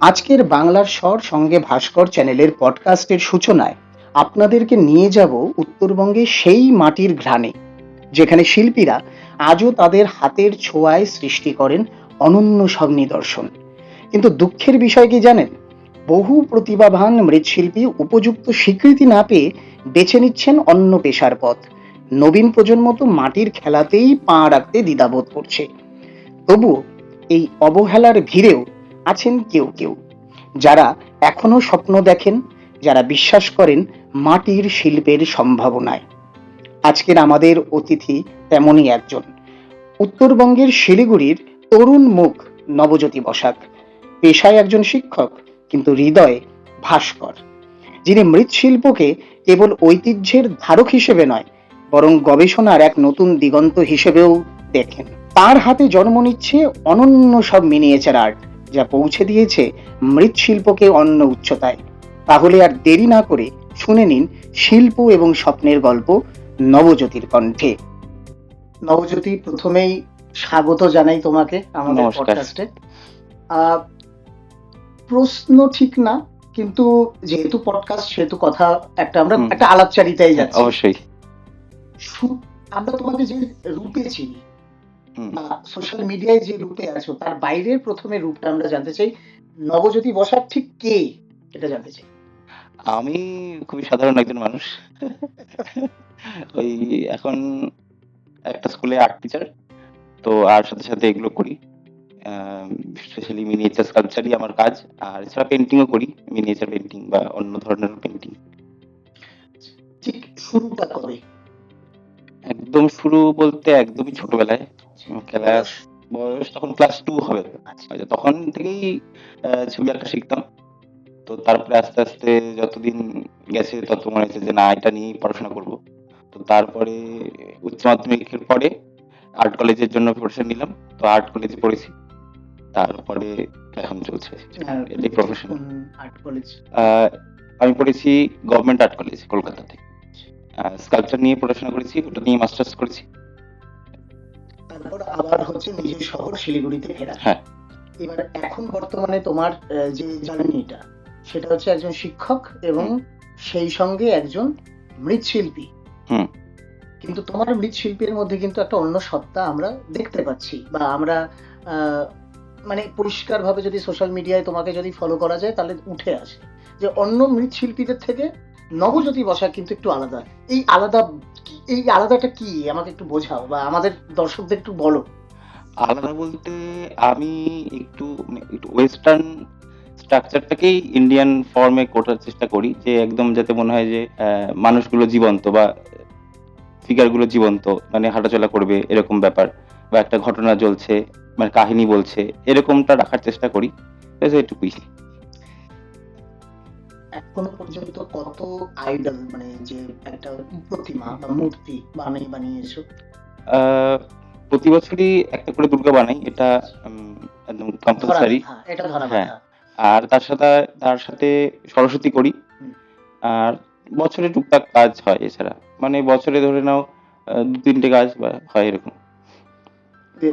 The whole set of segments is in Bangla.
আজকের বাংলার স্বর সঙ্গে ভাস্কর চ্যানেলের পডকাস্টের সূচনায় আপনাদেরকে নিয়ে যাব উত্তরবঙ্গে সেই মাটির ঘ্রাণে, যেখানে শিল্পীরা আজও তাদের হাতের ছোঁয়ায় সৃষ্টি করেন অনন্য সব নিদর্শন। কিন্তু দুঃখের বিষয় কি জানেন? বহু প্রতিভাবান মৃৎশিল্পী উপযুক্ত স্বীকৃতি না পেয়ে বেছে নিচ্ছেন অন্য পেশার পথ। নবীন প্রজন্ম তো মাটির খেলাতেই পা রাখতে দ্বিধাবোধ করছে। তবু এই অবহেলার ভিড়েও আছেন কেউ কেউ। যারা এখনও স্বপ্ন দেখেন, যারা বিশ্বাস করেন মাটির শিল্পের সম্ভাবনায়। আজকের আমাদের অতিথি তেমনই একজন। উত্তরবঙ্গের শিলিগুড়ির তরুণ মুখ নবজ্যোতি বসাক। পেশায় একজন শিক্ষক, কিন্তু হৃদয়ে ভাস্কর। যিনি মৃৎশিল্পকে কেবল ঐতিহ্যের ধারক হিসেবে নয়, বরং গবেষণার এক নতুন দিগন্ত হিসেবেও দেখেন। তার হাতে জন্ম নিচ্ছে অনন্য সব মিনিয়েচার আর্ট। যা পৌঁছে দিয়েছে মৃৎশিল্পকে অন্য উচ্চতায়। তাহলে আর দেরি না করে শুনে নিন শিল্প এবং স্বপ্নের গল্প নবজ্যোতির কণ্ঠে। নবজ্যোতি প্রথমেই স্বাগত জানাই তোমাকে আমাদের পডকাস্টে প্রশ্ন ঠিক না কিন্তু যেহেতু পডকাস্ট সেহেতু কথা একটা আমরা। একটা আলাপচারিতায় যাচ্ছি। অবশ্যই। আমরা তোমাকে যে রূপে চিনি। সোশ্যাল মিডিয়ায় যে রূপে আছো তার বাইরের প্রথমে রূপটা আমরা জানতে চাই নবজ্যোতি বসার ঠিক কে? এটা জানতে চাই। আমি খুবই সাধারণ একজন মানুষ। ওই এখন একটা স্কুলে আর্ট টিচার তো আর সাথে সাথে এগুলো করি। স্পেশালি মিনিয়েচার স্কালচারই আমার কাজ আর এছাড়া পেন্টিংও করি মিনিয়েচার পেন্টিং বা অন্য ধরনের পেন্টিং ঠিক শুরুটা কবে? একদম শুরু বলতে একদমই ছোটবেলায়। ক্লাস বয়স তখন ক্লাস টু হবে। আচ্ছা। তখন থেকেই ছবি আঁকা শিখতাম। তো তারপরে আস্তে আস্তে যতদিন গেছে তত মনে হয়েছে যে না এটা নিয়েই পড়াশোনা করব। তো তারপরে উচ্চ মাধ্যমিকের পরে আর্ট কলেজের জন্য প্রিপারেশন নিলাম। তো আর্ট কলেজে পড়েছি। তারপরে এখন চলছে এটাই প্রফেশন আর্ট কলেজ আমি পড়েছি গভর্নমেন্ট আর্ট কলেজ কলকাতাতে স্কাল্পচার নিয়ে পড়াশোনা করেছি ওটা নিয়ে মাস্টার্স করেছি। তারপর আবার হচ্ছে নিজের শহর শিলিগুড়িতে ফেরা। হ্যাঁ। এবার এখন বর্তমানে তোমার যে জার্নিটা সেটা হচ্ছে একজন শিক্ষক এবং সেই সঙ্গে একজন মৃৎশিল্পী। হুম। কিন্তু তোমার মৃৎশিল্পীর মধ্যে কিন্তু একটা অন্য সত্তা আমরা দেখতে পাচ্ছি বা আমরা আহ, মানে পরিষ্কার ভাবে যদি সোশ্যাল মিডিয়ায় তোমাকে যদি ফলো করা যায় তাহলে উঠে আসে। যে অন্য মৃৎশিল্পীদের থেকে নবজ্যোতি বসা কিন্তু একটু আলাদা। এই আলাদা, এই আলাদাটা কি? আমাকে একটু বোঝাও বা আমাদের দর্শকদের একটু বলো। আলাদা বলতে আমি একটু ওয়েস্টার্ন স্ট্রাকচারটাকেই ইন্ডিয়ান ফর্মে করার চেষ্টা করি, যে একদম যাতে মনে হয় যে মানুষগুলো জীবন্ত বা ফিগারগুলো জীবন্ত মানে হাঁটাচলা করবে এরকম ব্যাপার বা একটা ঘটনা চলছে মানে কাহিনী বলছে, এরকমটা রাখার চেষ্টা করি। এটুকুই এখনও পর্যন্ত কত আইডল মানে যে একটা প্রতিমা বা মূর্তি বানিয়ে বানিয়েছো? প্রতি বছরই একটা করে দুর্গা বানাই এটা একদম কম্পালসারি এটা ধরা হ্যাঁ। আর তার সাথে তার সাথে সরস্বতী করি। আর বছরে টুকটাক কাজ হয় এছাড়া। মানে বছরে ধরে নাও দু তিনটে কাজ হয় এরকম।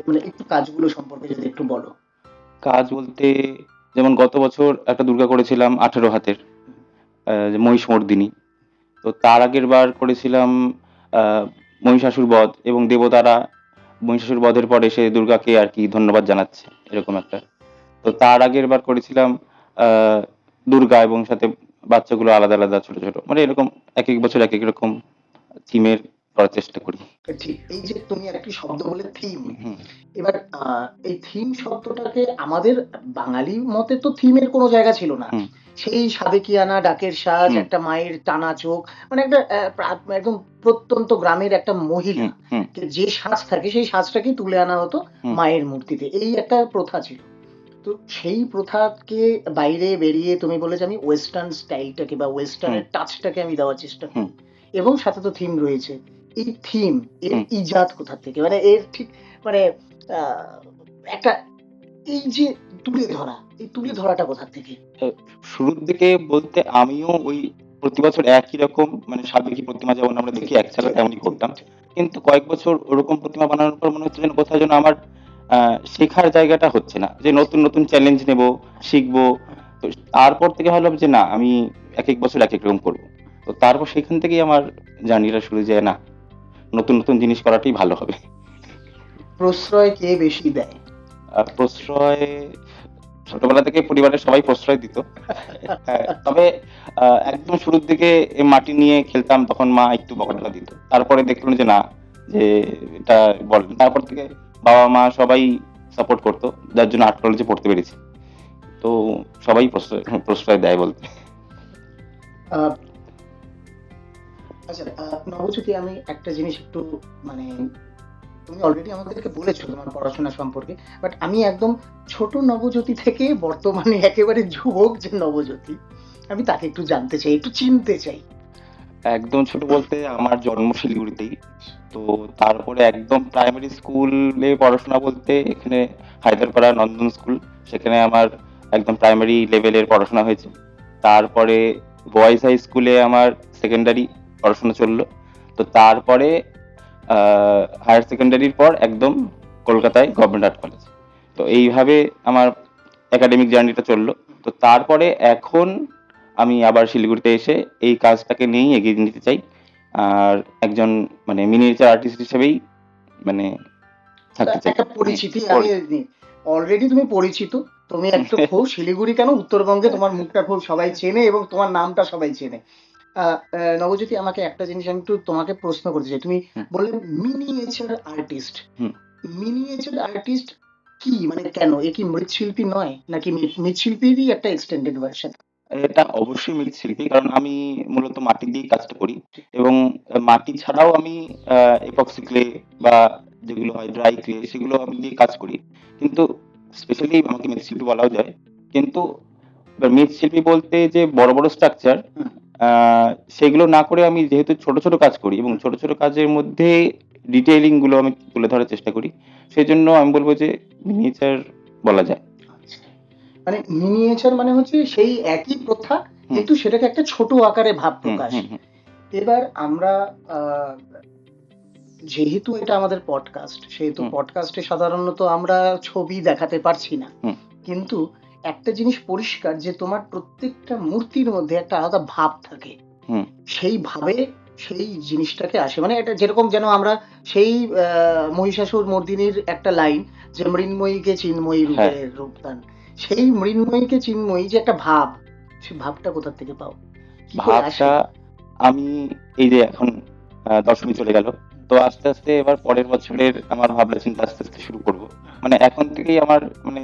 মানে একটু কাজগুলো সম্পর্কে যদি একটু বলো। কাজ বলতে যেমন গত বছর একটা দুর্গা করেছিলাম আঠেরো হাতের। মহিষমর্দিনী তো তার আগের বার করেছিলাম মহিষাসুর বধ এবং দেবতারা মহিষাসুর বধের পরে সে দুর্গাকে আর কি ধন্যবাদ জানাচ্ছে, এরকম একটা। তো তার আগের বার করেছিলাম দুর্গা এবং সাথে বাচ্চাগুলো আলাদা আলাদা, ছোট ছোট। মানে এরকম এক এক বছর এক এক রকম থিমের করার চেষ্টা করি। ঠিক এই যে তুমি একটি শব্দ বলে থিম এবার এই থিম শব্দটাকে আমাদের বাঙালি মতে তো থিমের কোনো জায়গা ছিল না। সেই সাবেকিয়ানা ডাকের সাজ একটা মায়ের টানা চোখ মানে একটা একদম প্রত্যন্ত গ্রামের একটা মহিলা যে সাজ থাকে সেই সাজটাকেই তুলে আনা হতো মায়ের মূর্তিতে। এই একটা প্রথা ছিল। তো সেই প্রথাকে বাইরে বেরিয়ে তুমি বলে যে আমি ওয়েস্টার্ন স্টাইলটাকে বা ওয়েস্টার্নের টাচটাকে আমি দেওয়ার চেষ্টা করি। এবং সাথে তো থিম রয়েছে। এই থিম এর কোথা থেকে? মানে এর ঠিক মানে একটা এই যে তুলে ধরা এই তুলে ধরাটা কোথা থেকে? শুরুর দিকে বলতে আমিও ওই প্রতি বছর একই রকম মানে সাবেকি প্রতিমা যেমন আমরা দেখি এক ছাড়া তেমনই করতাম। কিন্তু কয়েক বছর ওরকম প্রতিমা বানানোর পর মনে হচ্ছে যেন কোথাও যেন আমার শেখার জায়গাটা হচ্ছে না যে নতুন নতুন চ্যালেঞ্জ নেব শিখব। তো তারপর থেকে ভাবলাম যে না আমি এক এক বছর এক এক রকম করব। তো তারপর সেখান থেকেই আমার জার্নিটা শুরু যায় না নতুন নতুন জিনিস করাটাই ভালো হবে। প্রশ্রয় কে বেশি দেয়? প্রশ্রয় ছোটবেলা থেকে পরিবারের সবাই প্রশ্রয় দিত। হ্যাঁ, তবে একদম শুরুর দিকে মাটি নিয়ে খেলতাম তখন মা একটু বকাটা দিত। তারপরে দেখলাম যে না যে এটা বল তারপর থেকে বাবা মা সবাই সাপোর্ট করতো যার জন্য আর্ট কলেজে পড়তে পেরেছি। তো সবাই প্রশ্রয় প্রশ্রয় দেয় বলতে। আচ্ছা নবজ্যোতি আমি একটা জিনিস একটু মানে তুমি অলরেডি আমাদেরকে বলেছ তোমার পড়াশোনা সম্পর্কে বাট আমি একদম ছোট নবজ্যোতি থেকে বর্তমানে একেবারে যুবক যে নবজ্যোতি, আমি তাকে একটু জানতে চাই, একটু চিনতে চাই। একদম ছোট বলতে আমার জন্ম শিলিগুড়িতেই তো তারপরে একদম প্রাইমারি স্কুলে পড়াশোনা বলতে এখানে হায়দ্রাপাড়া নন্দন স্কুল সেখানে আমার একদম প্রাইমারি লেভেলের পড়াশোনা হয়েছে। তারপরে বয়েজ হাই স্কুলে আমার সেকেন্ডারি পড়াশোনা চলল। তো তারপরে হায়ার সেকেন্ডারির পর একদম কলকাতায় গভর্নমেন্ট আর্ট কলেজ তো এইভাবে আমার একাডেমিক জার্নিটা চলল। তো তারপরে এখন আমি আবার শিলিগুড়িতে এসে এই কাজটাকে নিয়েই এগিয়ে নিতে চাই। আর একজন মানে মিনিয়েচার আর্টিস্ট হিসেবেই মানে থাকতে চাই। একটা পরিচিতি অলরেডি তুমি পরিচিত। তুমি একটু খুব শিলিগুড়ি কেন? উত্তরবঙ্গে তোমার মুখটা খুব সবাই চেনে এবং তোমার নামটা সবাই চেনে। নবজ্যোতি আমাকে একটা জিনিস আমি একটু তোমাকে প্রশ্ন করতে চাই। তুমি বললে মিনিয়েচার আর্টিস্ট মিনিয়েচার আর্টিস্ট কি? মানে কেন? এ কি মৃৎশিল্পী নয়? নাকি মৃৎশিল্পীরই একটা এক্সটেন্ডেড ভার্সন এটা অবশ্যই মৃৎশিল্পী কারণ আমি মূলত মাটি দিয়েই কাজটা করি। এবং মাটি ছাড়াও আমি এপক্সি ক্লে বা যেগুলো হয় ড্রাই ক্লে সেগুলো আমি দিয়ে কাজ করি। কিন্তু স্পেশালি আমাকে মৃৎশিল্পী বলাও যায়। কিন্তু মৃৎশিল্পী বলতে যে বড় বড় স্ট্রাকচার সেগুলো না করে আমি যেহেতু ছোট ছোট কাজ করি এবং ছোট ছোট কাজের মধ্যে ডিটেইলিংগুলো আমি তুলে ধরার চেষ্টা করি সেই জন্য আমি বলব যে মিনিয়েচার বলা যায় মানে মিনিয়েচার মানে হচ্ছে সেই একই প্রথা কিন্তু সেটাকে একটা ছোট আকারে ভাব হুম, প্রকাশ হুম, হুম। এবার আমরা আহ, যেহেতু এটা আমাদের পডকাস্ট সেহেতু হুম। পডকাস্টে সাধারণত আমরা ছবি দেখাতে পারছি না হুম। কিন্তু একটা জিনিস পরিষ্কার যে তোমার প্রত্যেকটা মূর্তির মধ্যে একটা আলাদা ভাব থাকে। সেই ভাবে সেই জিনিসটাকে আসে। মানে এটা যেরকম যেন আমরা সেই মহিষাসুর মর্দিনীর একটা লাইন যে মৃন্ময়ীকে চিন্ময়ী রূপে হ্যাঁ। রূপদান। সেই মৃন্ময়ীকে চিন্ময়ী যে একটা ভাব সেই ভাবটা কোথা থেকে পাও? ভাবটা আমি এই যে এখন দশমী চলে গেল তো আস্তে আস্তে এবার পরের বছরের আমার ভাবনা চিন্তা আস্তে আস্তে শুরু করব। মানে এখন থেকেই আমার মানে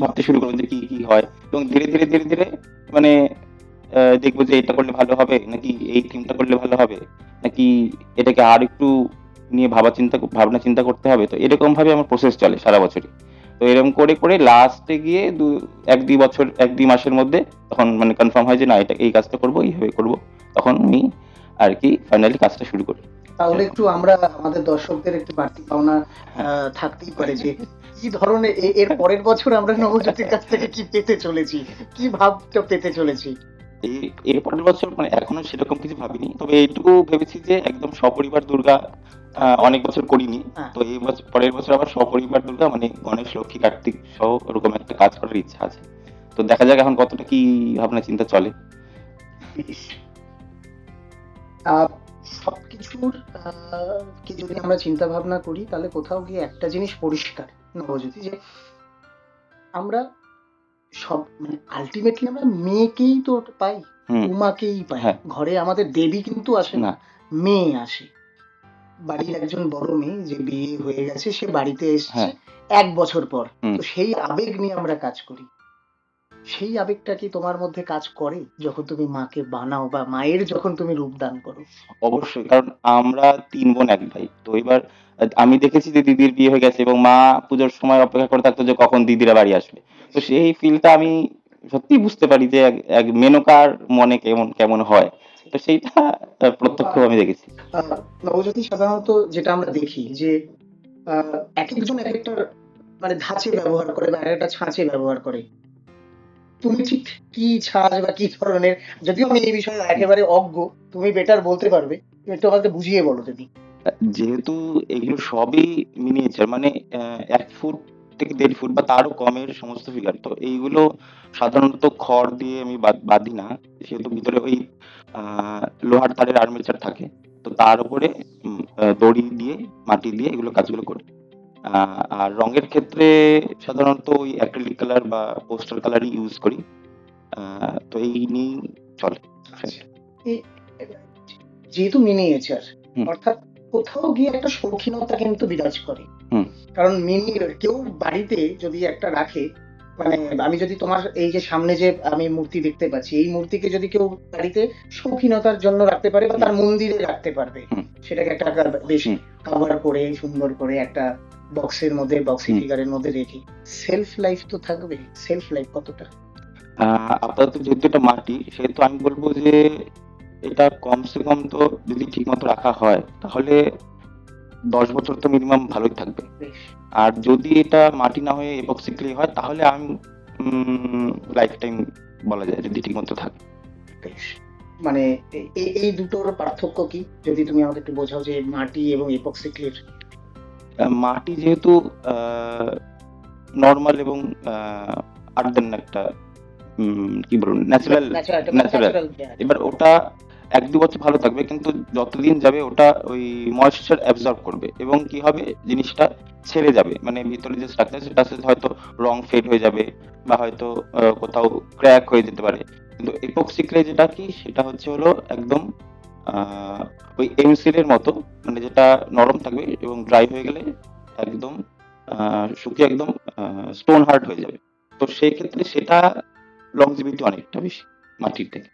ভাবতে শুরু করব যে কি কি হয়? এবং ধীরে ধীরে ধীরে ধীরে মানে দেখব যে এটা করলে ভালো হবে, নাকি এই থিমটা করলে ভালো হবে? নাকি এটাকে আর একটু নিয়ে ভাবা চিন্তা, ভাবনা চিন্তা করতে হবে? তো এরকম ভাবে আমার প্রসেস চলে সারা বছরই। তো এরকম করে করে লাস্টে গিয়ে দু, এক, দুই বছর, এক, দুই মাসের মধ্যে তখন মানে কনফার্ম হয় যে না, এটা, এই কাজটা করব, এইভাবে করব। তখন আমি আর কি ফাইনালি কাজটা শুরু করি। তাহলে একটু আমরা আমাদের দর্শকদের একটু বাড়তি পাওনা থাকতেই পারে যে কি ধরনের এর পরের বছর আমরা নবজ্যোতির কাছ থেকে কি পেতে চলেছি? কি ভাবটা পেতে চলেছি? এর পরের বছর মানে এখনও সেরকম কিছু ভাবিনি। তবে এইটুকু ভেবেছি যে একদম সপরিবার দুর্গা অনেক বছর করিনি। হ্যাঁ। তো এই বছর পরের বছর আবার সপরিবার দুর্গা মানে গণেশ লক্ষ্মী কার্তিক সহ ওরকম একটা কাজ করার ইচ্ছা আছে। তো দেখা যাক এখন কতটা কি ভাবনা চিন্তা চলে সবকিছুর কি যদি আমরা চিন্তা ভাবনা করি তাহলে কোথাও গিয়ে একটা জিনিস পরিষ্কার। নবজ্যোতি যে আমরা সব মানে আলটিমেটলি আমরা মেয়েকেই তো পাই উমাকেই পাই। হ্যাঁ। ঘরে আমাদের দেবী কিন্তু আসে না না। মেয়ে আসে। বাড়ির একজন বড় মেয়ে যে বিয়ে হয়ে গেছে সে বাড়িতে এসেছে হ্যাঁ। এক বছর পর। তো সেই আবেগ নিয়ে আমরা কাজ করি। সেই আবেগটা কি তোমার মধ্যে কাজ করে যখন তুমি মাকে বানাও বা মায়ের যখন তুমি রূপদান করো? অবশ্যই কারণ আমরা তিন বোন এক ভাই। তো এবার আমি দেখেছি যে দিদির বিয়ে হয়ে গেছে এবং মা পুজোর সময় অপেক্ষা করে থাকতো যে কখন দিদিরা বাড়ি আসবে। তো সেই ফিলটা আমি সত্যি বুঝতে পারি যে এক- মেনকার মনে কেমন কেমন হয়। তো সেইটা প্রত্যক্ষ আমি দেখেছি। আহ, নবজ্যোতি সাধারণত যেটা আমরা দেখি যে এক একজন এক একটা মানে ধাঁচে ব্যবহার করে বা এক একটা ছাঁচে ব্যবহার করে। তুমি ঠিক কি ছাঁচ বা কি ধরনের? যদিও আমি এই বিষয়ে একেবারে অজ্ঞ, তুমি বেটার বলতে পারবে। তুমি একটু আমাকে বুঝিয়ে বলো যদি যেহেতু এগুলো সবই মিনিয়েচার মানে এক ফুট থেকে দেড় ফুট বা তারও কমের সমস্ত ফিগার তো এইগুলো সাধারণত খড় দিয়ে আমি বাঁধি না। সেহেতু ভিতরে ওই লোহার তারের আর্মেচার থাকে। তো তার উপরে দড়ি দিয়ে, মাটি দিয়ে এগুলো কাজগুলো করি। আর রঙের ক্ষেত্রে সাধারণত ওই অ্যাক্রিলিক কালার বা পোস্টার কালারই ইউজ করি। আহ, তো এই নিয়েই চলে। আচ্ছা। যেহেতু মিনিয়েচার অর্থাৎ কোথাও গিয়ে একটা শৌখিনতা কিন্তু বিরাজ করে। কারণ মিনি কেউ বাড়িতে যদি একটা রাখে মানে আমি যদি তোমার এই যে সামনে যে আমি মূর্তি দেখতে পাচ্ছি এই মূর্তিকে যদি কেউ বাড়িতে শৌখিনতার জন্য রাখতে পারে বা তার মন্দিরে রাখতে পারবে সেটাকে একটা বেশ। কভার করে সুন্দর করে একটা বক্সের মধ্যে বক্সি ফিগারের মধ্যে রেখে সেলফ লাইফ তো থাকবে। সেলফ লাইফ কতটা? আপাতত যেহেতু এটা মাটি সেহেতু আমি বলব যে এটা কমসে কম তো যদি ঠিক মতো রাখা হয় তাহলে দশ বছর তো মিনিমাম ভালোই থাকবে। আর যদি এটা মাটি না হয়ে এপক্সি ক্লে হয় তাহলে আমি লাইফ টাইম বলা যায় যদি ঠিক মতো থাকে মানে এই দুটোর পার্থক্য কি? যদি তুমি আমাকে একটু বোঝাও যে মাটি এবং এপক্সি ক্লের আহ, মাটি যেহেতু নর্মাল এবং আর্দেন একটা কি বলুন ন্যাচারাল ন্যাচারাল এবার ওটা এক দু বছর ভালো থাকবে কিন্তু যতদিন যাবে ওটা ওই ময়েশ্চার অ্যাবজর্ব করবে এবং কি হবে জিনিসটা ছেড়ে যাবে। মানে ভিতরে যে স্ট্রাকচার সেটা হয়তো রং ফেড হয়ে যাবে বা হয়তো কোথাও ক্র্যাক হয়ে যেতে পারে। কিন্তু এপক্সি ক্লে যেটা কি সেটা হচ্ছে হলো একদম ওই এমসিল এর মতো মানে যেটা নরম থাকবে এবং ড্রাই হয়ে গেলে একদম শুকিয়ে একদম স্টোন হার্ড হয়ে যাবে। তো সেই ক্ষেত্রে সেটা লংজিভিটি অনেকটা বেশি মাটির থেকে।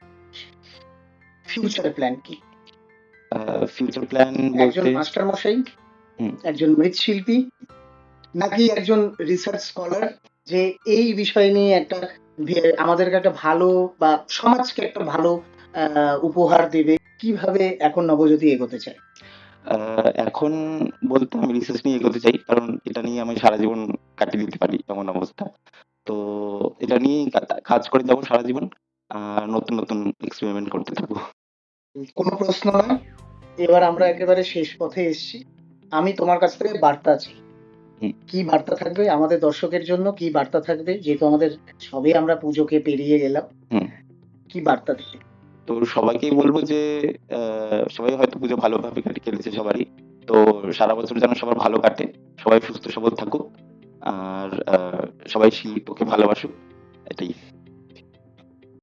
ফিউচার প্ল্যান কি? ফিউচার প্ল্যান একজন মাস্টার মশাই। একজন মৃৎশিল্পী নাকি একজন রিসার্চ স্কলার যে এই বিষয় নিয়ে একটা আমাদেরকে একটা ভালো বা সমাজকে একটা ভালো আহ, উপহার দেবে কীভাবে এখন নবজ্যোতি এগোতে চায়? আহ, এখন বলতে আমি রিসার্চ নিয়ে এগোতে চাই কারণ এটা নিয়ে আমি সারা জীবন কাটিয়ে দিতে পারি এমন অবস্থা। তো এটা নিয়ে কাজ করে যাব সারা জীবন আর নতুন নতুন এক্সপেরিমেন্ট করতে থাকব। কোনো প্রশ্ন নয়। এবার আমরা একেবারে শেষ পথে এসেছি। আমি তোমার কাছ থেকে বার্তা চাই। কি বার্তা থাকবে? আমাদের দর্শকের জন্য কি বার্তা থাকবে? যেহেতু আমাদের সবে আমরা পুজোকে পেরিয়ে গেলাম। কি বার্তা দিতে তো সবাইকেই বলব যে সবাই হয়তো পুজো ভালোভাবে কাটে খেলেছে সবারই। তো সারা বছর যেন সবার ভালো কাটে, সবাই সুস্থ সবল থাকুক। আর সবাই শিল্পকে ভালোবাসুক, এটাই।